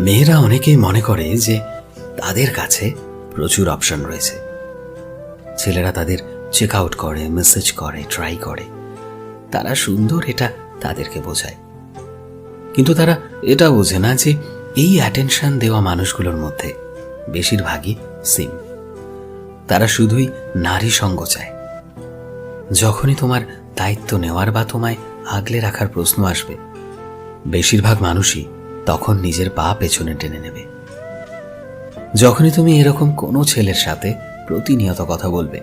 মেয়েরা অনেকেই মনে করে যে তাদের কাছে প্রচুর অপশন রয়েছে। ছেলেরা তাদের চেক আউট করে মেসেজ করে ট্রাই করে। তারা সুন্দর এটা তাদেরকে বোঝায়। কিন্তু তারা এটা বোঝে না যে এই অ্যাটেনশন দেওয়া মানুষগুলোর মধ্যে বেশিরভাগই সিম তারা শুধুই নারী সঙ্গ চায়। যখনই তোমার দায়িত্ব নেওয়ার বা তোমায় আগলে রাখার প্রশ্ন আসবে, বেশিরভাগ মানুষই তখন নিজের পা পেছনে টেনে নেবে। যখনই তুমি এরকম কোনো ছেলের সাথে প্রতিনিয়ত কথা বলবে,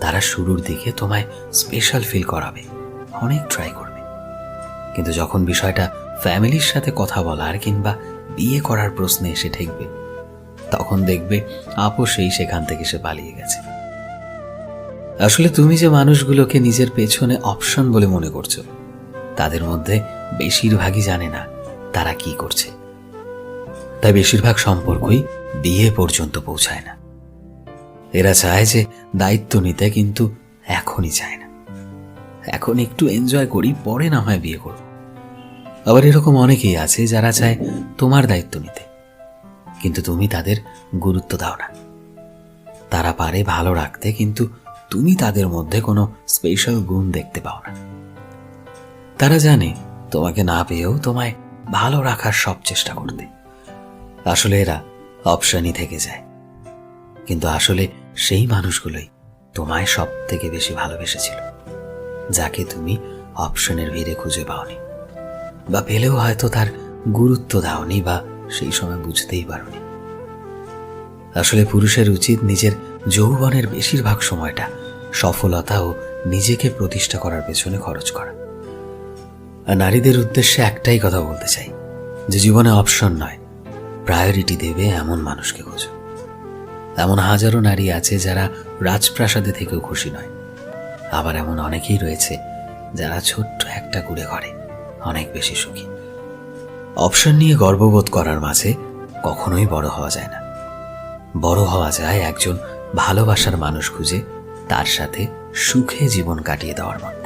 তারা শুরুর দিকে তোমায় স্পেশাল ফিল করাবে, অনেক ট্রাই করবে। কিন্তু যখন বিষয়টা ফ্যামিলির সাথে কথা বলার কিংবা বিয়ে করার প্রশ্নে এসে ঠেকবে, তখন দেখবে আপোষেই সেখান থেকে সে পালিয়ে গেছে। আসলে তুমি যে মানুষগুলোকে নিজের পেছনে অপশন বলে মনে করছ, তাদের মধ্যে বেশিরভাগই জানে না তারা কি করছে? তাই বেশিরভাগ সম্পর্কই বিয়ে পর্যন্ত পৌঁছায় না। এরা চায় যে দায়িত্ব নিতে কিন্তু এখনই চায় না। এখন একটু এনজয় করি, পরে না হয় বিয়ে করব। আবার এরকম অনেকেই আছে যারা চায় তোমার দায়িত্ব নিতে। কিন্তু তুমি তাদের গুরুত্ব দাও না। তারা পারে ভালো রাখতে, কিন্তু তুমি তাদের মধ্যে কোনো স্পেশাল গুণ দেখতে পাও না। তারা জানে তোমাকে না পেয়েও তোমায় ভালো রাখার সব চেষ্টা করতে। আসলে এরা অপশনই থেকে যায়। কিন্তু আসলে সেই মানুষগুলোই তোমায় সব থেকে বেশি ভালোবেসেছিল, যাকে তুমি অপশনের ভিড়ে খুঁজে পাওনি। বা পেলেও হয়তো তার গুরুত্ব দাওনি বা সেই সময় বুঝতেই পারোনি। আসলে পুরুষের উচিত নিজের যৌবনের বেশিরভাগ সময়টা সফলতা ও নিজেকে প্রতিষ্ঠা করার পেছনে খরচ করা। আর নারীদের উদ্দেশ্যে একটাই কথা বলতে চাই, যে জীবনে অপশন নয়, প্রায়োরিটি দেবে এমন মানুষকে খোঁজো। এমন হাজারো নারী আছে যারা রাজপ্রাসাদে থেকেও খুশি নয়। আবার এমন অনেকেই রয়েছে যারা ছোট্ট একটা কুড়ে ঘরে অনেক বেশি সুখী। অপশন নিয়ে গর্ববোধ করার মাঝে কখনোই বড় হওয়া যায় না। বড় হওয়া যায় একজন ভালোবাসার মানুষ খুঁজে তার সাথে সুখে জীবন কাটিয়ে দেওয়ার মতো।